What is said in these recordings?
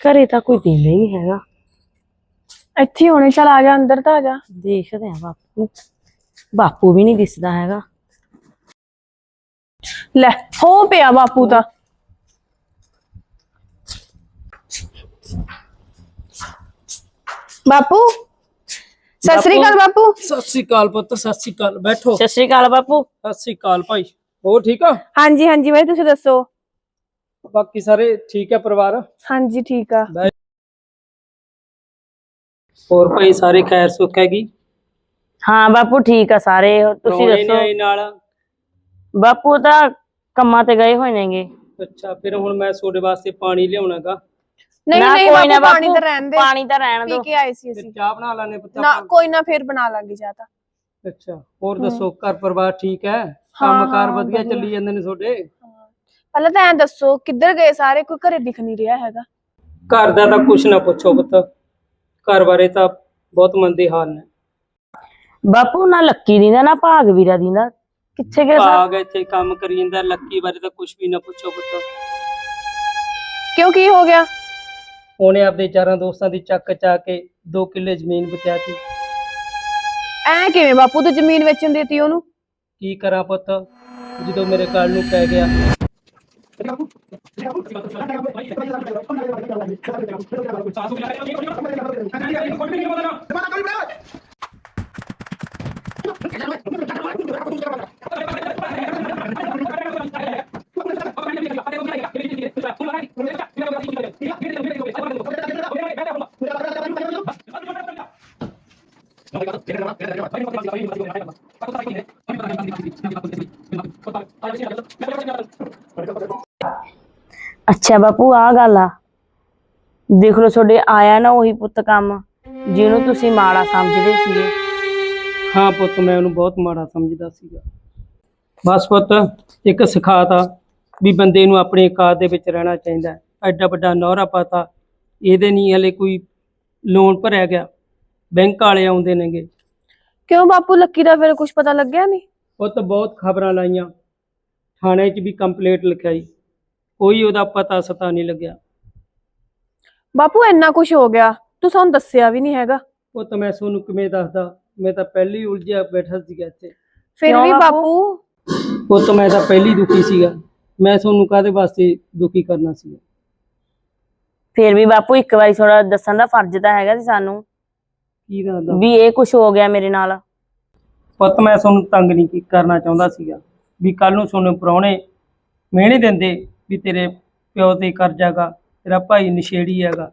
ਘਰੇ ਤਾਂ ਕੋਈ ਹੀ ਨਹੀਂ ਹੈਗਾ। ਇੱਥੇ ਹੀ ਹੋਣੇ ਚਲ ਆ ਜਾ ਅੰਦਰ ਤਾਂ ਆ ਜਾ। ਦੇਖਦੇ ਆ ਬਾਪੂ। ਬਾਪੂ ਵੀ ਨਹੀਂ ਦਿਸਦਾ ਹੈਗਾ। ਲੈ ਹੋ ਪਿਆ ਬਾਪੂ ਤਾਂ। ਬਾਪੂ ਸਤਿ ਸ੍ਰੀ ਅਕਾਲ ਬਾਪੂ। ਸਤਿ ਸ੍ਰੀ ਅਕਾਲ ਪੁੱਤ ਸਤਿ ਸ੍ਰੀ ਅਕਾਲ। ਬੈਠੋ। ਸਤਿ ਸ਼੍ਰੀ ਅਕਾਲ ਬਾਪੂ। ਸਤਿ ਸ੍ਰੀ ਅਕਾਲ ਭਾਈ। ਹੋਰ ਠੀਕ ਆ? ਹਾਂਜੀ ਹਾਂਜੀ ਬਾਈ ਤੁਸੀਂ ਦੱਸੋ? ਬਾਕੀ ਸਾਰੇ ਠੀਕ ਆ ਪਰਿਵਾਰ? ਹਾਂਜੀ ਠੀਕ ਆ। ਹੋਰ ਭਾਈ ਸਾਰੇ ਖੈਰ ਸੁੱਖ ਹੈਗੀ? ਹਾਂ ਬਾਪੂ ਠੀਕ ਆ ਸਾਰੇ। ਤੁਸੀਂ ਪ੍ਰਾਹੁਣੇ ਨੇ ਦੱਸੋ ਨਾਲ? ਬਾਪੂ ਤਾਂ ਕੰਮਾਂ ਤੇ ਗਏ ਹੋਏ ਨੇਗੇ। ਅੱਛਾ ਫਿਰ ਹੁਣ ਮੈਂ ਤੁਹਾਡੇ ਵਾਸਤੇ ਪਾਣੀ ਲਿਆਉਣਾਗਾ ਨਹੀਂ ਨਾ, ਨਹੀਂ ਕੋਈ ਨਾ ਬਾਪੂ ਪਾਣੀ ਤਾਂ ਰਹਿਣ ਦੇ। ਪਾਣੀ ਤਾਂ ਰਹਿਣ ਪੀ ਦੋ। ਕੇ ਆਏ ਸੀ ਫਿਰ ਅਸੀਂ। ਚਾਹ ਬਣਾ ਲਾਣੇ ਪੁੱਤ ਨਾ ਆਪਾਂ। ਕੋਈ ਨਾ ਫੇਰ ਬਣਾ ਲਾਂਗੇ ਚਾਹ ਤਾਂ। ਅੱਛਾ ਹੋਰ ਦੱਸੋ ਘਰ ਪਰਿਵਾਰ ਠੀਕ ਹੈ? ਹਾਂ, ਕੰਮਕਾਰ ਹਾਂ, ਵਧੀਆ ਵਧੀਆ। ਚੱਲੀ ਜਾਂਦੇ ਨੇ ਤੁਹਾਡੇ? ਪਹਿਲਾਂ ਤਾਂ ਐਂ ਦੱਸੋ ਕਿੱਧਰ ਗਏ ਸਾਰੇ? ਕੋਈ ਘਰੇ ਦਿਖ ਨਹੀਂ ਰਿਹਾ ਹੈਗਾ। ਘਰ ਦਾ ਤਾਂ ਕੁਛ ਨਾ ਪੁੱਛੋ ਪੁੱਤ। ਘਰ ਬਾਰੇ ਤਾਂ ਬਹੁਤ ਮੰਦੇ ਹਾਲ ਨੇ। ਬਾਪੂ ਨਾ ਲੱਕੀ ਦਿੰਦਾ ਨਾ ਭਾਗ ਵੀਰਾ ਦਿੰਦਾ ਕਿੱਥੇ ਗਏ ਸਾਰੇ? ਭਾਗ ਇੱਥੇ ਕੰਮ ਕਰੀ ਜਾਂਦਾ ਲੱਕੀ ਬਾਰੇ ਤਾਂ ਕੁਛ ਵੀ ਨਾ ਪੁੱਛੋ ਪੁੱਤ। ਕਿਉਂ ਕੀ ਹੋ ਗਿਆ? ਉਹਨੇ ਆਪਦੇ ਚਾਰਾਂ ਦੋਸਤਾਂ ਦੀ ਚੱਕ ਚਾ ਕੇ 2 ਕਿੱਲੇ ਜ਼ਮੀਨ ਬਚਾਤੀ ਐ ਕਿਵੇਂ ਬਾਪੂ ਤੂੰ ਜ਼ਮੀਨ ਵੇਚਣ ਦੇਤੀ ਉਹਨੂੰ? ਕੀ ਕਰਾਂ ਪੁੱਤ? ਜਦੋਂ ਮੇਰੇ ਗੱਲ ਨੂੰ ਪੈ ਗਿਆ ありがとう。ਅੱਛਾ ਬਾਪੂ ਆ ਗੱਲ ਆ। ਦੇਖ ਲਓ ਤੁਹਾਡੇ ਆਇਆ ਨਾ ਉਹੀ ਪੁੱਤ ਕੰਮ ਜਿਹਨੂੰ ਤੁਸੀਂ ਮਾੜਾ ਸਮਝਦੇ ਸੀਗੇ। ਹਾਂ ਪੁੱਤ ਮੈਂ ਉਹਨੂੰ ਬਹੁਤ ਮਾੜਾ ਸਮਝਦਾ ਸੀਗਾ। ਬਸ ਪੁੱਤ ਇੱਕ ਸਿਖਾਤਾ ਵੀ ਬੰਦੇ ਨੂੰ ਆਪਣੀ ਔਕਾਤ ਦੇ ਵਿੱਚ ਰਹਿਣਾ ਚਾਹੀਦਾ। ਐਡਾ ਵੱਡਾ ਨੌਰਾ ਪਤਾ ਇਹਦੇ ਨਹੀਂ ਹਲੇ ਕੋਈ ਲੋਨ ਭਰਿਆ ਗਿਆ। ਬੈਂਕ ਵਾਲੇ ਆਉਂਦੇ ਨੇਗੇ। ਕਿਉਂ ਬਾਪੂ ਲੱਕੀ ਦਾ ਫਿਰ ਕੁਝ ਪਤਾ ਲੱਗਿਆ ਨਹੀਂ ਪੁੱਤ ਬਹੁਤ ਖਬਰਾਂ ਲਾਈਆਂ। ਥਾਣੇ 'ਚ ਵੀ ਕੰਪਲੇਂਟ ਲਿਖਾਈ। ਕੋਈ ਉਹਦਾ ਪਤਾ ਸਤਾ ਨਹੀਂ ਲੱਗਿਆ। ਬਾਪੂ ਇੰਨਾ ਕੁਝ ਹੋ ਗਿਆ। ਤੂੰ ਸਾਨੂੰ ਦੱਸਿਆ ਵੀ ਨਹੀਂ ਹੈਗਾ। ਉਹ ਤਾਂ ਮੈਂ ਤੁਹਾਨੂੰ ਕਿਵੇਂ ਦੱਸਦਾ? ਮੈਂ ਤਾਂ ਪਹਿਲੀ ਉਲਝਿਆ ਬੈਠਾ ਸੀਗਾ ਇੱਥੇ। ਫਿਰ ਕਿਉਂ ਵੀ ਬਾਪੂ? ਉਹ ਤਾਂ ਮੈਂ ਤਾਂ ਪਹਿਲੀ ਦੁਖੀ ਸੀਗਾ। ਮੈਂ ਤੁਹਾਨੂੰ ਕਾਹਦੇ ਵਾਸਤੇ ਦੁਖੀ ਕਰਨਾ ਸੀਗਾ? ਫਿਰ ਵੀ ਬਾਪੂ ਇੱਕ ਵਾਰੀ ਥੋੜਾ ਦੱਸਣ ਦਾ ਫਰਜ਼ ਤਾਂ ਹੈਗਾ ਸੀ ਸਾਨੂੰ। ਕੀ ਦੱਸਦਾ? ਵੀ ਇਹ ਕੁਝ ਹੋ ਗਿਆ ਮੇਰੇ ਨਾਲ। ਪੁੱਤ ਮੈਂ ਤੁਹਾਨੂੰ ਤੰਗ ਨਹੀਂ ਕੀ- ਕਰਨਾ ਚਾਹੁੰਦਾ ਸੀਗਾ। ਵੀ ਕੱਲ ਨੂੰ ਤੁਹਾਨੂੰ ਪ੍ਰਾਹੁਣੇ ਮਿਹਣੇ ਦਿੰਦੇ ਵੀ ਤੇਰੇ ਪਿਓ ਤੇ ਕਰਜ਼ਾਗਾ ਤੇਰਾ ਭਾਈ ਨਸ਼ੇੜੀ ਹੈਗਾ।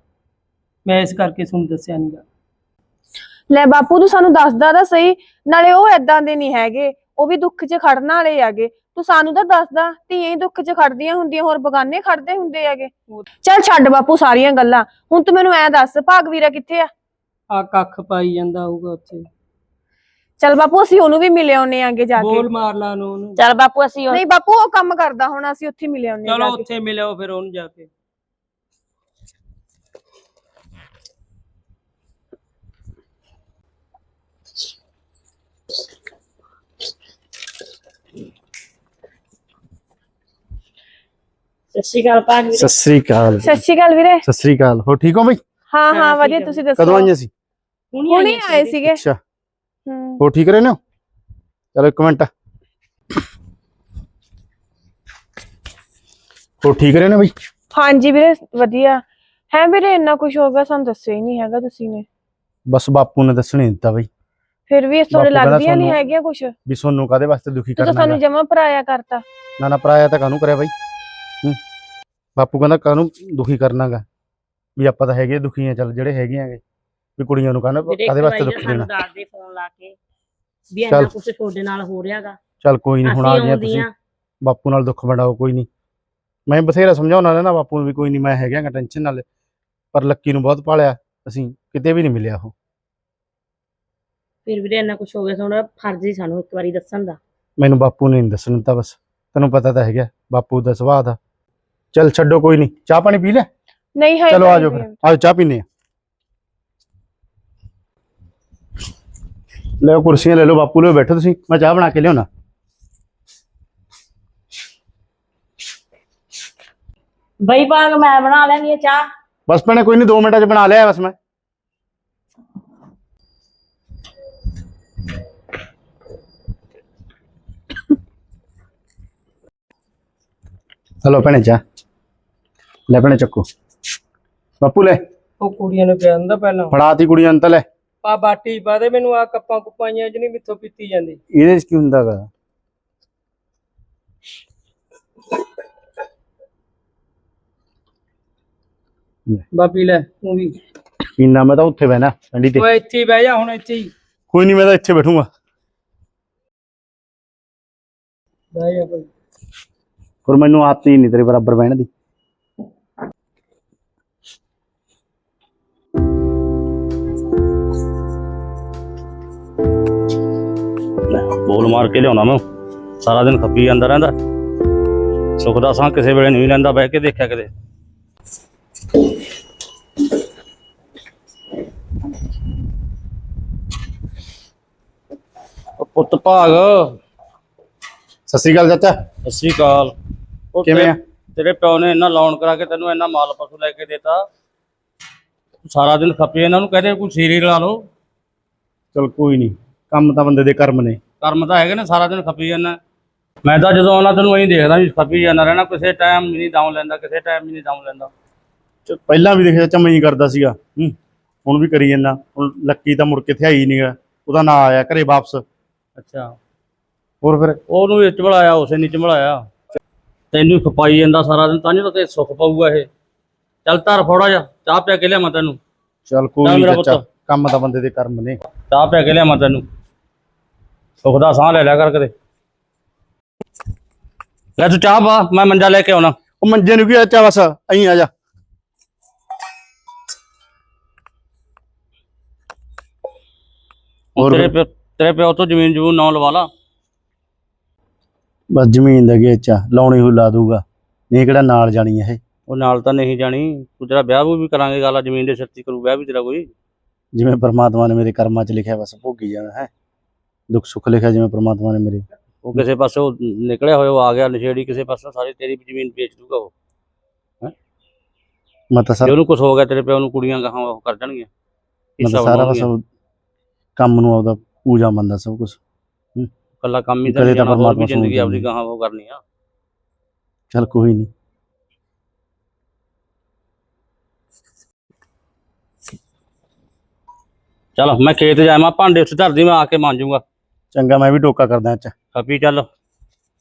ਮੈਂ ਇਸ ਕਰਕੇ ਤੁਹਾਨੂੰ ਦੱਸਿਆ ਨਹੀਂਗਾ ਲੈ ਬਾਪੂ ਤੂੰ ਸਾਨੂੰ ਦੱਸਦਾ ਤਾਂ ਸਹੀ ਨਾਲੇ ਉਹ ਐਦਾਂ ਦੇ ਨਹੀਂ ਹੈਗੇ। ਉਹ ਵੀ ਦੁੱਖ 'ਚ ਖੜਨ ਵਾਲੇ ਹੈਗੇ। ਤੂੰ ਸਾਨੂੰ ਤਾਂ ਦੱਸਦਾ ਧੀਆਂ ਹੀ ਦੁੱਖ 'ਚ ਖੜਦੀਆਂ ਹੁੰਦੀਆਂ ਹੋਰ ਬਗਾਨੇ ਖੜਦੇ ਹੁੰਦੇ ਹੈਗੇ। ਚੱਲ ਛੱਡ ਬਾਪੂ ਸਾਰੀਆਂ ਗੱਲਾਂ। ਹੁਣ ਤੂੰ ਮੈਨੂੰ ਐ ਦੱਸ ਭਾਗਵੀਰਾ ਕਿੱਥੇ ਆ? ਆ ਕੱਖ ਪਾਈ ਜਾਂਦਾ ਹੋਊਗਾ ਉੱਥੇ। ਚੱਲ ਬਾਪੂ ਅਸੀਂ ਉਹਨੂੰ ਵੀ ਮਿਲੇ ਆਉਨੇ ਆਂਗੇ ਜਾ ਕੇ। ਬੋਲ ਮਾਰ ਲਾ ਨੂੰ ਉਹਨੂੰ। ਚੱਲ ਬਾਪੂ ਅਸੀਂ ਉਹ- ਨਹੀਂ ਬਾਪੂ ਉਹ ਕੰਮ ਕਰਦਾ ਹੁਣ ਅਸੀਂ ਉੱਥੇ ਮਿਲੇ ਆਉਨੇ ਚਲੋ ਉੱਥੇ ਮਿਲਿਓ ਫਿਰ ਉਹਨੂੰ ਜਾ ਕੇ। ਸਤਿ ਸ਼੍ਰੀ ਅਕਾਲ ਭਾਗ ਸਤਿ ਸ੍ਰੀ ਅਕਾਲ। ਸਤਿ ਸ਼੍ਰੀ ਅਕਾਲ ਵੀਰੇ। ਸਤਿ ਸ੍ਰੀ ਅਕਾਲ। ਹੋ ਠੀਕ ਹੋ ਬਈ? ਹਾਂ ਹਾਂ, ਵਧੀਆ। ਤੁਸੀਂ ਦੱਸੋ। ਕਦੋਂ ਆਈਆਂ ਸੀ? ਹੁਣੇ ਆਏ ਸੀਗੇ। ਅੱਛਾ। ਹੂੰ। ਹੋ ਠੀਕ ਰਹਿੰਦੇ ਹੋ? ਚਲੋ ਇੱਕ ਮਿੰਟ। ਹੋ ਠੀਕ ਰਹਿੰਦੇ ਹੋ ਬਈ? ਹਾਂਜੀ ਵੀਰੇ ਵਧੀਆ। ਹੈ ਵੀਰੇ ਇੰਨਾ ਕੁਝ ਹੋ ਗਿਆ ਸਾਨੂੰ ਦੱਸਿਆ ਹੀ ਨਹੀਂ ਹੈਗਾ ਤੁਸੀਂ ਨੇ। ਬਸ ਬਾਪੂ ਨੇ ਦੱਸਣ ਨਹੀਂ ਦਿੱਤਾ ਬਈ। ਫਿਰ ਵੀ ਇਸ ਤੁਹਾਡੇ ਬਾਪੂ ਕਹਿੰਦਾ ਲੱਗਦੀਆਂ ਨਹੀਂ ਸਾਨੂੰ- ਹੈਗੀਆਂ ਕੁਝ ਤੂੰ ਵੀ ਸੋਨੂੰ ਕਾਦੇ ਵਾਸਤੇ ਦੁਖੀ ਤਾਂ ਕਰਨਾ ਸਾਨੂੰ ਹੈਗਾ? ਜਮਾ ਪਰਾਇਆ ਕਰਤਾ। ਨਾ ਨਾ ਪਰਾਇਆ ਤਾਂ ਕਾਹਨੂੰ ਕਰਿਆ ਬਈ? ਹੂੰ। ਬਾਪੂ ਕਹਿੰਦਾ ਕਾਹਨੂੰ ਦੁਖੀ ਕਰਨਾਗਾ ਵੀ ਆਪਾਂ ਤਾਂ ਹੈਗੇ ਦੁਖੀ ਆ ਚੱਲ ਜਿਹੜੇ ਹੈਗੇ ਆਗੇ। ਵੀ ਕੁੜੀਆਂ ਨੂੰ ਕਹਿੰਦਾ ਕਾਦੇ ਵਾਸਤੇ ਦੁਖੀ ਦੇਣਾ। ਦੱਸਦੇ ਫੋਨ ਲਾ ਕੇ ਵੀ ਚੱਲ। ਇੰਨਾ ਕੁਝ ਤੁਹਾਡੇ ਨਾਲ ਹੋ ਰਿਹਾਗਾ। ਚੱਲ ਕੋਈ ਨਹੀਂ ਹੁਣ ਆ ਗਈਆਂ ਤੁਸੀਂ। ਬਾਪੂ ਨਾਲ ਦੁੱਖ ਵੰਡਾਓ ਕੋਈ ਨਹੀਂ ਮੈਂ ਬਥੇਰਾ ਸਮਝਾਉਣਾ ਰਹਿਣਾ ਬਾਪੂ ਨੂੰ ਵੀ ਕੋਈ ਨਹੀਂ ਮੈਂ ਹੈਗਾਗਾ ਟੈਨਸ਼ਨ ਨਾਲ ਪਰ ਲੱਕੀ ਨੂੰ ਬਹੁਤ ਭਾਲਿਆ ਅਸੀਂ ਕਿਤੇ ਵੀ ਨਹੀਂ ਮਿਲਿਆ ਉਹ। ਫਿਰ ਵੀਰੇ ਇੰਨਾ ਕੁਝ ਹੋ ਗਿਆ ਸਾਡਾ ਫਰਜ਼ ਹੀ ਸਾਨੂੰ ਇੱਕ ਵਾਰੀ ਦੱਸਣ ਦਾ। ਮੈਨੂੰ ਬਾਪੂ ਨੇ ਨਹੀਂ ਦੱਸਣ ਦਿੱਤਾ ਬਸ। ਤੈਨੂੰ ਪਤਾ ਤਾਂ ਹੈਗਾ ਬਾਪੂ ਦਾ ਸੁਭਾਅ ਦਾ। ਚੱਲ ਛੱਡੋ ਕੋਈ ਨਹੀਂ ਚਾਹ ਪਾਣੀ ਪੀ ਲੈ ਨਹੀਂ ਹੈ ਚਲੋ ਆ ਜਾਓ ਫਿਰ। ਆਜੋ ਚਾਹ ਪੀਨੇ ਆ। ਲਓ ਕੁਰਸੀਆਂ ਲੈ ਲਓ ਬਾਪੂ ਲਓ ਬੈਠੋ ਤੁਸੀਂ। ਮੈਂ ਚਾਹ ਬਣਾ ਕੇ ਲਿਆਉਣਾ। ਬਈ ਭਾਗ ਮੈਂ ਬਣਾ ਲੈਣੀ ਆ ਚਾਹ। ਬਸ ਭੈਣੇ ਕੋਈ ਨਹੀਂ 2 ਮਿੰਟਾਂ 'ਚ ਬਣਾ ਲਿਆ ਬਸ ਮੈਂ। ਹਲੋ ਭੈਣੇ ਚਾ ਲੈ ਭੈਣੇ ਚੱਕੋ। ਬਾਪੂ ਲੈ। ਉਹ ਕੁੜੀਆਂ ਨੂੰ ਪਿਆ ਦਿੰਦਾ ਪਹਿਲਾਂ। ਫੜਾਤੀ ਕੁੜੀਆਂ ਨੂੰ ਤਾਂ ਲੈ। ਆ ਬਾਟੀ ਪਾ ਦੇ ਮੈਨੂੰ ਆ ਕੱਪਾਂ ਕੁੱਪਾਈਆਂ ਚ ਨਹੀਂ ਮਿੱਥੋਂ ਪੀਤੀ ਜਾਂਦੀ। ਇਹਦੇ 'ਚ ਕੀ ਹੁੰਦਾ ਗਾ? ਬਾਪੀ ਲੈ ਤੂੰ ਵੀ। ਪੀਣਾ ਮੈਂ ਤਾਂ ਉੱਥੇ ਬਹਿਣਾ ਠੰਡੀ ਤੇ। ਓਏ ਇੱਥੇ ਹੀ ਬਹਿ ਜਾ ਹੁਣ ਇੱਥੇ ਹੀ। ਕੋਈ ਨਹੀਂ ਮੈਂ ਤਾਂ ਇੱਥੇ ਬੈਠੂੰਗਾ। ਬਹਿ ਜਾ ਭਾਈ। ਪਰ ਮੈਨੂੰ ਆਦਤ ਹੀ ਨਹੀਂ ਤੇਰੇ ਬਰਾਬਰ ਬਹਿਣ ਦੀ। ਬੋਲ ਮਾਰ ਕੇ ਲਿਆਉਣਾ ਮੈਂ। ਸਾਰਾ ਦਿਨ ਖੱਪੀ ਜਾਂਦਾ ਰਹਿੰਦਾ। ਸੁੱਖ ਦਾ ਸਾਂ ਕਿਸੇ ਵੇਲੇ ਨਹੀਂ ਲੈਂਦਾ ਬਹਿ ਕੇ ਦੇਖਿਆ ਕਦੇ। ਪੁੱਤ ਭਾਗ। ਸਤਿ ਸ਼੍ਰੀ ਅਕਾਲ ਚਾਚਾ। ਸਤਿ ਸ਼੍ਰੀ ਅਕਾਲ। ਉਹ ਕਿਵੇਂ ਤੇਰੇ- ਆ? ਤੇਰੇ ਪਿਓ ਨੇ ਇੰਨਾ ਲੋਨ ਕਰਾ ਕੇ ਤੈਨੂੰ ਇੰਨਾ ਮਾਲ ਪਸ਼ੂ ਲੈ ਕੇ ਦਿੱਤਾ। ਸਾਰਾ ਦਿਨ ਖੱਪੀ ਇਹਨਾਂ ਨੂੰ ਕਹਦੇ ਕੋਈ ਸੀਰੀ ਲਾ ਲਓ। ਚਲ ਕੋਈ ਨਹੀਂ। ਕੰਮ ਤਾਂ ਬੰਦੇ ਦੇ ਕਰਮ ਨੇ। ਕਰਮ ਤਾਂ ਹੈਗੇ ਨੇ ਸਾਰਾ ਦਿਨ ਖੱਪੀ ਜਾਂਦਾ। ਮੈਂ ਤਾਂ ਜਦੋਂ ਆਉਣਾ ਤੈਨੂੰ ਐਂ ਦੇਖਦਾ ਵੀ ਖੱਪੀ ਜਾਂਦਾ ਰਹਿਣਾ ਕਿਸੇ ਟਾਈਮ ਵੀ ਨਹੀਂ ਦਮ ਲੈਂਦਾ ਕਿਸੇ ਟਾਈਮ ਵੀ ਨਹੀਂ ਦਮ ਲੈਂਦਾ। ਪਹਿਲਾਂ ਵੀ ਦੇਖਿਆ ਚਾਚਾ ਮੈਂ ਹੀ ਕਰਦਾ ਸੀਗਾ ਹੁਣ ਵੀ ਕਰੀ ਜਾਂਦਾ ਹੁਣ ਲੱਕੀ ਤਾਂ ਮੁੜ ਕੇ ਇੱਥੇ ਆਈ ਨਹੀਂਗਾ ਉਹਦਾ ਨਾਂ ਆਇਆ ਘਰੇ ਵਾਪਸ। ਅੱਛਾ। ਹੋਰ ਫਿਰ? ਉਹਨੂੰ ਵੀ ਚਮਲਾਇਆ ਉਸੇ ਨਹੀਂ ਚਮਲਾਇਆ ਤੈਨੂੰ ਖਪਾਈ ਜਾਂਦਾ ਸਾਰਾ ਦਿਨ ਤਾਂ ਨਹੀਂ ਤਾਂ ਸੁੱਖ ਪਊਗਾ ਇਹ। ਚੱਲ ਧਰ ਫੋੜਾ ਜਾ ਚਾਹ ਪਿਆ ਕੇ ਲਿਆਵਾਂ ਤੈਨੂੰ। ਚਲ ਕੋਈ ਨਹੀਂ। ਕੰਮ ਤਾਂ ਬੰਦੇ ਦੇ ਕਰਮ ਨੇ। ਚਾਹ ਪਿਆ ਕੇ ਲਿਆਵਾਂ ਤੈਨੂੰ। ਸੁੱਖ ਦਾ ਸਾਹ ਲੈ ਲਿਆ ਕਰ ਕਦੇ। ਲੈ ਤੂੰ ਚਾਹ ਪਾ ਮੈਂ ਮੰਜਾ ਲੈ ਕੇ ਆਉਣਾ। ਉਹ ਮੰਜੇ ਨੂੰ ਕੀ ਆ ਚਾਚਾ ਬਸ ਅਹੀਂ ਆ ਜਾ। ਹੋਰ ਤੇਰੇ? ਪਿਓ ਤੇਰੇ ਪਿਓ ਤੋਂ ਜ਼ਮੀਨ ਜਮੂਨ ਨਾ ਲਵਾ ਲਾ। ਬਸ ਜ਼ਮੀਨ ਦਾ ਗੇਚਾ ਲਾਉਣੀ ਹੋਈ ਲਾ ਦੂਗਾ ਨਹੀਂ ਕਿਹੜਾ ਨਾਲ ਜਾਣੀ ਇਹ। ਉਹ ਨਾਲ ਤਾਂ ਨਹੀਂ ਜਾਣੀ। ਤੂੰ ਤੇਰਾ ਵਿਆਹ ਵੀ ਕਰਾਂਗੇ ਗੱਲ ਆ ਜ਼ਮੀਨ ਦੇ ਸਿਰ ਤੇ ਕਰੂ ਵਿਆਹ ਵੀ ਤੇਰਾ ਕੋਈ। ਜਿਵੇਂ ਪ੍ਰਮਾਤਮਾ ਨੇ ਮੇਰੇ ਕਰਮਾਂ 'ਚ ਲਿਖਿਆ ਬਸ ਭੋਗੀ ਜਾਣਾ ਹੈ। ਦੁੱਖ ਸੁੱਖ ਲਿਖਿਆ ਜਿਵੇਂ ਪ੍ਰਮਾਤਮਾ ਨੇ ਮੇਰੇ। ਉਹ ਕਿਸੇ ਪਾਸੋਂ ਨਿਕਲਿਆ ਹੋਇਆ ਉਹ ਆ ਗਿਆ ਨਸ਼ੇੜੀ ਕਿਸੇ ਪਾਸੋਂ ਸਾਰੀ ਤੇਰੀ ਜ਼ਮੀਨ ਵੇਚ ਦੂਗਾ ਉਹ। ਮੈਂ ਤਾਂ ਜੇ ਸਰ ਉਹਨੂੰ ਕੁਝ ਹੋ ਗਿਆ ਤੇਰੇ ਪਿਓ ਨੂੰ ਕੁੜੀਆਂ ਗਾਹਾਂ ਉਹ ਕਰ ਜਾਣਗੀਆਂ। ਮੈਂ ਹਿੱਸਾ ਤਾਂ ਸਾਰਾ ਬਸ ਬਣਾਉਣਗੀਆਂ। ਕੰਮ ਨੂੰ ਆਪਦਾ ਪੂਜਾ ਮੰਨਦਾ ਸਭ ਕੁਝ ਕੱਲਾ ਕੰਮ ਹੀ ਤਾਂ ਕਦੇ ਨਹੀਂ ਤਾਂ ਜਾਣਾ ਹੋਰ ਪਰਮਾਤਮਾ ਜ਼ਿੰਦਗੀ ਸੁਣਦਾ ਆਪਦੀ। ਗਾਹਾਂ ਉਹ ਕਰਨੀ ਆ। ਚਲ ਕੋਈ ਨਹੀਂ। ਚਲ ਮੈਂ ਖੇਤ ਜਾਵਾਂ ਭਾਂਡੇ ਉੱਥੇ ਧਰਦੀ ਮੈਂ ਆ ਕੇ ਮਾਂਜੂਗਾ। ਚੰਗਾ ਮੈਂ ਵੀ ਟੋਕਾ ਕਰਦਾ ਅੱਜ। ਖਪੀ ਚੱਲ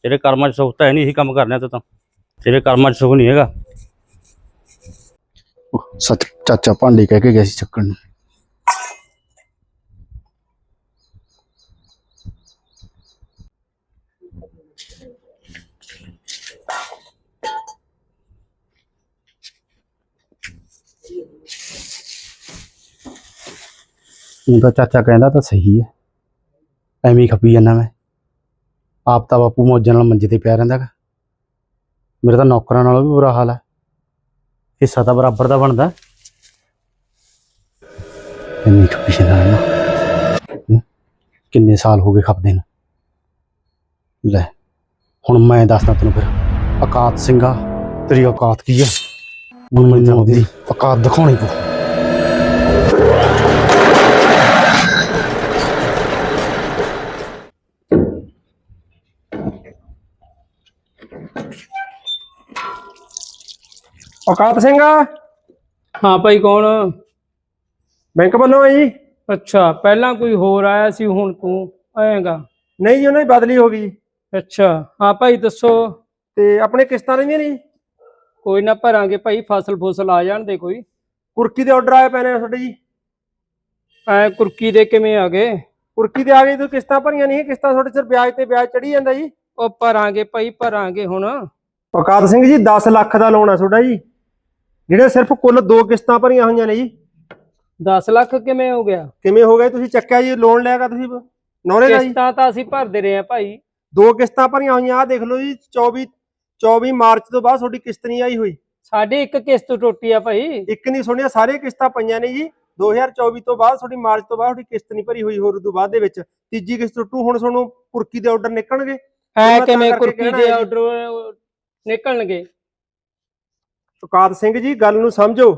ਤੇਰੇ ਕਰਮਾਂ 'ਚ ਸੁੱਖ ਤਾਂ ਹੈ ਨਹੀਂ ਇਹੀ ਕੰਮ ਕਰਨਾ ਤੂੰ ਤਾਂ। ਤੇਰੇ ਕਰਮਾਂ 'ਚ ਸੁੱਖ ਨਹੀਂ ਹੈਗਾ। ਉਹ ਸੱਚ ਚਾਚਾ ਭਾਂਡੇ ਕਹਿ ਕੇ ਗਿਆ ਸੀ ਚੱਕਣ ਨੂੰ। ਉਹ ਤਾਂ ਚਾਚਾ ਕਹਿੰਦਾ ਤਾਂ ਸਹੀ ਹੈ। ਐਵੇਂ ਹੀ ਖਪੀ ਜਾਂਦਾ ਮੈਂ। ਆਪ ਤਾਂ ਬਾਪੂ ਮੌਜਾਂ ਨਾਲ ਮੰਜੇ ਤੇ ਪਿਆ ਰਹਿੰਦਾ ਗਾ। ਮੇਰਾ ਤਾਂ ਨੌਕਰਾਂ ਨਾਲੋਂ ਵੀ ਬੁਰਾ ਹਾਲ ਹੈ ਹਿੱਸਾ ਤਾਂ ਬਰਾਬਰ ਦਾ ਬਣਦਾ। ਇੰਨੀ ਖਪੀ ਜਾਂਦਾ ਨਾ ਕਿੰਨੇ ਸਾਲ ਹੋ ਗਏ ਖੱਪਦੇ ਨੂੰ। ਲੈ, ਹੁਣ ਮੈਂ ਦੱਸਦਾ ਤੈਨੂੰ ਫਿਰ, ਔਕਾਤ ਸਿੰਘਾ, ਤੇਰੀ ਔਕਾਤ ਕੀ ਹੈ ਮੈਨੂੰ ਉਹਦੀ ਔਕਾਤ ਦਿਖਾਉਣੀ ਪਊ। ਔਕਾਤ ਸਿੰਘ? ਹਾਂ ਭਾਈ ਕੌਣ? ਬੈਂਕ ਵੱਲੋਂ ਆ ਜੀ। ਅੱਛਾ ਪਹਿਲਾਂ ਕੋਈ ਹੋਰ ਆਇਆ ਸੀ ਹੁਣ ਤੂੰ ਆਏਗਾ? ਨਹੀਂ ਜੀ ਉਹਨਾਂ ਦੀ ਬਦਲੀ ਹੋ ਗਈ। ਅੱਛਾ ਹਾਂ ਭਾਈ ਦੱਸੋ। ਤੇ ਆਪਣੇ ਕਿਸ਼ਤਾਂ ਰਹਿੰਦੀਆਂ ਨੇ ਜੀ? ਕੋਈ ਨਾ ਭਰਾਂਗੇ ਭਾਈ ਫਸਲ ਫੁਸਲ ਆ ਜਾਣ ਦੇ ਕੋਈ। ਕੁਰਕੀ ਦੇ ਆਰਡਰ ਆਏ ਨੇ ਤੁਹਾਡੇ ਜੀ। ਐ ਕੁਰਕੀ ਦੇ ਕਿਵੇਂ ਆ ਗਏ? ਕੁਰਕੀ ਦੇ ਆ ਗਏ ਤੁਸੀਂ ਕਿਸ਼ਤਾਂ ਭਰੀਆਂ ਨਹੀਂ ਕਿਸ਼ਤਾਂ ਤੁਹਾਡੇ ਸਿਰ ਵਿਆਜ ਤੇ ਵਿਆਜ ਚੜੀ ਜਾਂਦਾ ਜੀ। ਉਹ ਭਰਾਂਗੇ ਭਾਈ ਭਰਾਂਗੇ ਹੁਣ। ਔਕਾਤ ਸਿੰਘ ਜੀ 10 ਲੱਖ ਦਾ ਲੋਨ ਆ ਤੁਹਾਡਾ ਜੀ। ਜਿਹੜੇ ਸਿਰਫ ਕੁੱਲ ਦੋ ਕਿਸ਼ਤਾਂ ਭਰੀਆਂ ਹੋਈਆਂ ਨੇ ਜੀ। 10 ਲੱਖ ਕਿਵੇਂ ਹੋ ਗਿਆ? ਕਿਵੇਂ ਹੋ ਗਏ ਤੁਸੀਂ ਚੱਕਿਆ ਜੀ ਲੋਨ ਲਿਆਗਾ ਤੁਸੀਂ ਨੌਰੇ ਦਾ ਜੀ। ਕਿਸ਼ਤਾਂ ਤਾਂ ਅਸੀਂ ਭਰਦੇ ਰਹੇ ਆ ਭਾਈ। ਦੋ ਕਿਸ਼ਤਾਂ ਭਰੀਆਂ ਹੋਈਆਂ ਆ ਦੇਖ ਲਓ ਜੀ 24 24 ਮਾਰਚ ਤੋਂ ਬਾਅਦ ਤੁਹਾਡੀ ਕਿਸ਼ਤ ਨਹੀਂ ਆਈ ਹੋਈ। ਸਾਡੀ ਇੱਕ ਕਿਸ਼ਤ ਟੁੱਟੀ ਆ ਭਾਈ। ਇੱਕ ਨਹੀਂ ਸੁਣਿਆ ਸਾਰੇ ਕਿਸ਼ਤਾਂ ਪਈਆਂ ਨੇ ਜੀ। 2024 ਤੋਂ ਬਾਅਦ ਤੁਹਾਡੀ ਮਾਰਚ ਤੋਂ ਬਾਅਦ ਤੁਹਾਡੀ ਕਿਸ਼ਤ ਨਹੀਂ ਭਰੀ ਹੋਈ ਹੋਰ ਉਦੋਂ ਬਾਅਦ ਦੇ ਵਿੱਚ। ਤੀਜੀ ਕਿਸ਼ਤ ਟੁੱਟੂ ਹੁਣ ਤੁਹਾਨੂੰ ਕੁਰਕੀ ਦੇ ਆਰਡਰ ਨਿਕਲਣਗੇ। ਐ ਕਿਵੇਂ ਕਰਕੇ ਦੇ। ਆਰਡਰ ਨਿਕਲਣਗੇ? ਸੁਕਾਤ ਸਿੰਘ ਜੀ ਗੱਲ ਨੂੰ ਸਮਝੋ।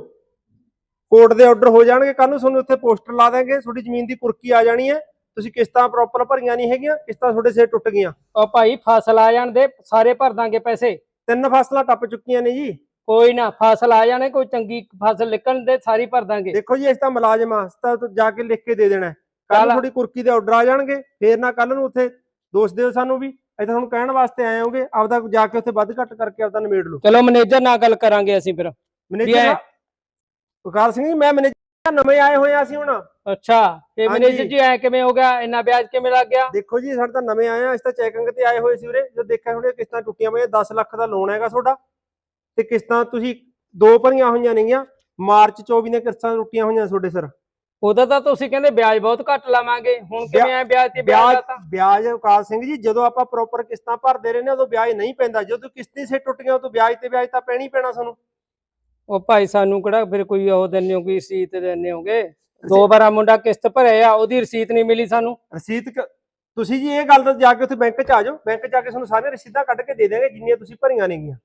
ਕੋਰਟ ਦੇ ਆਰਡਰ ਹੋ ਜਾਣਗੇ ਕੱਲ ਨੂੰ ਤੁਹਾਨੂੰ ਉੱਥੇ ਪੋਸਟਰ ਲਾ ਦੇਣਗੇ ਤੁਹਾਡੀ ਜ਼ਮੀਨ ਦੀ ਕੁਰਕੀ ਆ ਜਾਣੀ ਹੈ। ਤੁਸੀਂ ਕਿਸ਼ਤਾਂ ਪ੍ਰੋਪਰ ਭਰੀਆਂ ਨਹੀਂ ਹੈਗੀਆਂ ਕਿਸ਼ਤਾਂ ਤੁਹਾਡੇ ਸਿਰ ਟੁੱਟ ਗਈਆਂ। ਉਹ ਭਾਈ ਫਸਲ ਆ ਜਾਣ ਦੇ ਸਾਰੇ ਭਰ ਦਾਂਗੇ ਪੈਸੇ। ਤਿੰਨ ਫਸਲਾਂ ਟੱਪ ਚੁੱਕੀਆਂ ਨੇ ਜੀ। ਕੋਈ ਨਾ ਫਸਲ ਆ ਜਾਣੇ ਕੋਈ ਚੰਗੀ ਫਸਲ ਨਿਕਲਣ ਦੇ ਸਾਰੀ ਭਰ ਦਾਂਗੇ। ਦੇਖੋ ਜੀ ਇਸ ਤਾਂ ਮੁਲਾਜ਼ਮ ਆ ਤਾਂ ਜਾ ਕੇ ਲਿਖ ਕੇ ਦੇ ਦੇਣਾ ਕੱਲ ਤੁਹਾਡੀ ਕੁਰਕੀ ਦੇ ਆਰਡਰ ਆ ਜਾਣਗੇ ਫੇਰ ਨਾ ਕੱਲ ਨੂੰ ਉੱਥੇ ਦੋਸ਼ ਦਿਓ ਸਾਨੂੰ ਵੀ। ਅਸੀਂ ਤਾਂ ਤੁਹਾਨੂੰ ਕਹਿਣ ਵਾਸਤੇ ਆਏ ਹੋਗੇ ਆਪਦਾ ਜਾ ਕੇ ਉੱਥੇ ਵੱਧ ਘੱਟ ਕਰਕੇ ਆਪਦਾ ਨਿਬੇੜ ਲਓ। ਚਲੋ ਮੈਨੇਜਰ ਨਾਲ ਗੱਲ ਕਰਾਂਗੇ ਅਸੀਂ ਫਿਰ। ਮੈਨੇਜਰ ਵਿਕਾਸ ਸਿੰਘ ਜੀ ਮੈਂ ਮੈਨੇਜਰ ਨਵੇਂ ਆਏ ਹੋਏ ਆ ਅਸੀਂ ਹੁਣ। ਅੱਛਾ ਤੇ ਹਾਂਜੀ। ਮੈਨੇਜਰ ਜੀ ਐ ਕਿਵੇਂ ਹੋ ਗਿਆ? ਇੰਨਾ ਵਿਆਜ ਕਿਵੇਂ ਲੱਗ ਗਿਆ? ਦੇਖੋ ਜੀ ਸਾਡੇ ਤਾਂ ਨਵੇਂ ਆਏ ਆ ਅਸੀਂ ਤਾਂ ਚੈਕਿੰਗ ਤੇ ਆਏ ਹੋਏ ਸੀ ਉਰੇ। ਜੋ ਦੇਖਿਆ ਥੋੜੀਆਂ ਕਿਸ਼ਤਾਂ ਟੁੱਟੀਆਂ ਪਈਆਂ 10 ਲੱਖ ਦਾ ਲੋਨ ਹੈਗਾ ਤੁਹਾਡਾ। ਤੇ ਕਿਸ਼ਤਾਂ ਤੁਸੀਂ ਦੋ ਭਰੀਆਂ ਹੋਈਆਂ ਨੇਗੀਆਂ ਮਾਰਚ 24 ਦੀਆਂ ਕਿਸ਼ਤਾਂ ਟੁੱਟੀਆਂ ਹੋਈਆਂ ਤੁਹਾਡੇ ਸਿਰ। ਉਹਦਾ ਤਾਂ ਤੁਸੀਂ ਕਹਿੰਦੇ ਵਿਆਜ ਬਹੁਤ ਘੱਟ ਲਾਵਾਂਗੇ। ਹੁਣ ਕਿਵੇਂ ਐ ਵਿਆਜ ਤੇ ਵਿਆਜ ਲਾਤਾ ਵਿਆਜ ਵਿਕਾਸ ਸਿੰਘ ਜੀ ਜਦੋਂ ਆਪਾਂ ਪ੍ਰੋਪਰ ਕਿਸ਼ਤਾਂ ਭਰਦੇ ਰਹੇ ਨੇ ਉਦੋਂ ਵਿਆਜ ਨਹੀਂ ਪੈਂਦਾ। ਜਦੋਂ ਕਿਸ਼ਤੀ ਸੇ ਟੁੱਟ ਗਿਆ ਉਦੋਂ ਵਿਆਜ ਤੇ ਵਿਆਜ ਤਾਂ ਪੈਣੀ ਪੈਣਾ ਸਾਨੂੰ। ਉਹ ਭਾਈ ਸਾਨੂੰ ਕਿਹੜਾ ਫਿਰ ਕੋਈ ਉਹ ਦਿੰਨੇ ਹੋ ਕੋਈ ਰਸੀਦ ਦਿੰਨੇ ਹੋਗੇ? ਦੋ ਵਾਰਾ ਮੁੰਡਾ ਕਿਸ਼ਤ ਭਰਿਆ ਆ ਉਹਦੀ ਰਸੀਦ ਨਹੀਂ ਮਿਲੀ ਸਾਨੂੰ। ਰਸੀਦ ਤੁਸੀਂ ਜੀ ਇਹ ਗੱਲ ਤਾਂ ਜਾ ਕੇ ਉੱਥੇ ਬੈਂਕ 'ਚ ਆ ਜਾਓ। ਬੈਂਕ 'ਚ ਜਾ ਕੇ ਤੁਹਾਨੂੰ ਸਾਰੀਆਂ ਰਸੀਦਾਂ ਕੱਢ ਕੇ ਦੇ ਦੇਣਗੇ ਜਿੰਨੀਆਂ ਤੁਸੀਂ ਭਰੀਆਂ ਨੇਗੀਆਂ।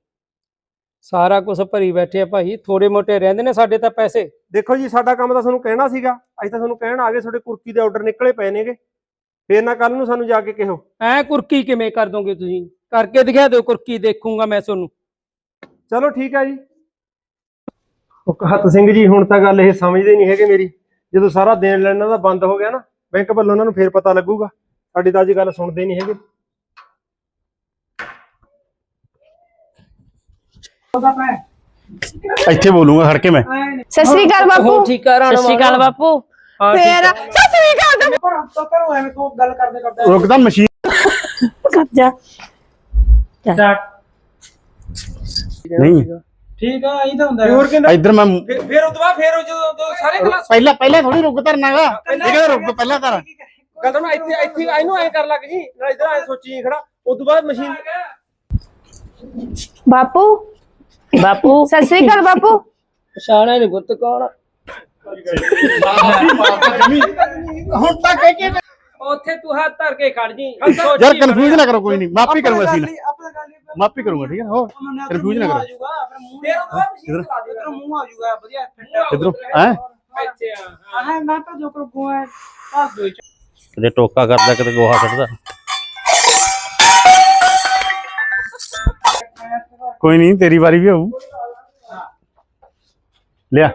ਸਾਰਾ ਕੁਝ ਭਰੀ ਬੈਠੇ ਆ ਭਾਈ ਥੋੜੇ ਮੋਟੇ ਰਹਿੰਦੇ ਨੇ ਸਾਡੇ ਤਾਂ ਪੈਸੇ। ਦੇਖੋ ਜੀ ਸਾਡਾ ਕੰਮ ਤਾਂ ਤੁਹਾਨੂੰ ਕਹਿਣਾ ਸੀਗਾ। ਅਸੀਂ ਤਾਂ ਤੁਹਾਨੂੰ ਕਹਿਣ ਆ ਗਏ ਤੁਹਾਡੇ ਕੁਰਕੀ ਦੇ ਆਰਡਰ ਨਿਕਲੇ ਪਏ ਨੇਗੇ। ਫੇਰ ਨਾ ਕੱਲ ਨੂੰ ਸਾਨੂੰ ਜਾ ਕੇ ਕਿਹੋ। ਐ ਕੁਰਕੀ ਕਿਵੇਂ ਕਰ ਦੋਗੇ ਤੁਸੀਂ? ਕਰਕੇ ਦਿਖਾ ਦਿਓ ਕੁਰਕੀ ਦੇਖੂੰਗਾ ਮੈਂ ਤੁਹਾਨੂੰ। ਚਲੋ ਠੀਕ ਹੈ ਜੀ। ਉਹ ਕਹਤ ਸਿੰਘ ਜੀ ਹੁਣ ਤਾਂ ਗੱਲ ਇਹ ਸਮਝਦੇ ਨਹੀਂ ਹੈਗੇ ਮੇਰੀ। ਜਦੋਂ ਸਾਰਾ ਦੇਣ ਲੈਣਾ ਦਾ ਬੰਦ ਹੋ ਗਿਆ ਨਾ ਬੈਂਕ ਵੱਲੋਂ ਉਹਨਾਂ ਨੂੰ ਫੇਰ ਪਤਾ ਲੱਗੂਗਾ। ਸਾਡੀ ਤਾਂ ਅੱਜ ਗੱਲ ਸੁਣਦੇ ਨਹੀਂ ਹੈਗੇ। ਇੱਥੇ ਬੋਲੂੰਗਾ ਖੜ ਕੇ ਮੈਂ ਸਤਿ ਸ੍ਰੀ ਅਕਾਲ ਬਾਪੂ ਉਹ ਠੀਕ ਆ ਸਤਿ ਸ਼੍ਰੀ ਅਕਾਲ ਬਾਪੂ ਹਾਂ, ਠੀਕ ਫੇਰ ਆ। ਸਤਿ ਸ੍ਰੀ ਅਕਾਲ ਤਾਂ ਰੁਕਦਾ ਮਸ਼ੀਨ ਕਬਜਾ ਨਹੀਂ ਠੀਕ ਆ ਆਈ ਤਾਂ ਹੁੰਦਾ ਹੋਰ ਕਹਿੰਦਾ ਇੱਧਰ ਮੈਂ ਫਿਰ ਉਹ ਤੋਂ ਬਾਅਦ ਫਿਰ ਉਹ ਜਦੋਂ ਜਦੋਂ ਸਾਰੇ ਕਲਾਸ ਪਹਿਲਾਂ ਪਹਿਲਾਂ ਥੋੜੀ ਰੁਕ ਧਰਨਾਗਾ ਇਹ ਕਹਿੰਦਾ ਰੁਕ ਪਹਿਲਾਂ ਧਰ ਗੱਲ ਤਾਂ ਮੈਂ ਇੱਥੇ ਇੱਥੇ ਇਹਨੂੰ ਐ ਕਰ ਲੱਗ ਜੀ ਨਾਲ ਇਧਰ ਐ ਸੋਚੀ ਖੜਾ ਉਸ ਤੋਂ ਬਾਅਦ ਮਸ਼ੀਨ ਬਾਪੂ ਬਾਪੂ। ਸਤਿ ਸ੍ਰੀ ਅਕਾਲ ਬਾਪੂ। ਪਛਾਣਿਆ ਨਹੀਂ ਗੁੱਤ ਕੌਣ ਹੁਣ ਤਾਂ ਕਹਿ ਕੇ ਉੱਥੇ ਤੂੰ ਹੱਥ ਧਰ ਕੇ ਖੜ ਜੀ। ਯਾਰ ਕਨਫਿਊਜ਼ ਨਾ ਕਰੋ ਕੋਈ ਨਹੀਂ ਮਾਫੀ ਕਰੂੰਗਾ ਸੀ ਮਾਫੀ ਕਰੂੰਗਾ ਠੀਕ ਹੈ ਹੋ ਕਨਫਿਊਜ਼ ਨਾ ਕਰੋ। ਤੇਰਾ ਮੂੰਹ ਆ ਜਾਊਗਾ ਵਧੀਆ ਇਧਰੋਂ ਹੈ? ਇੱਥੇ ਆ। ਹਾਂ ਮੈਂ ਤਾਂ ਜੋ ਕਰ ਗੋਆ ਪਾਸ ਦੋ ਕਿਤੇ ਟੋਕਾ ਕਰਦਾ ਕਿਤੇ ਗੋਹਾ ਕੱਢਦਾ ਕੋਈ ਨਹੀਂ ਤੇਰੀ ਵਾਰੀ ਵੀ ਹੋਊ। ਲਿਆ।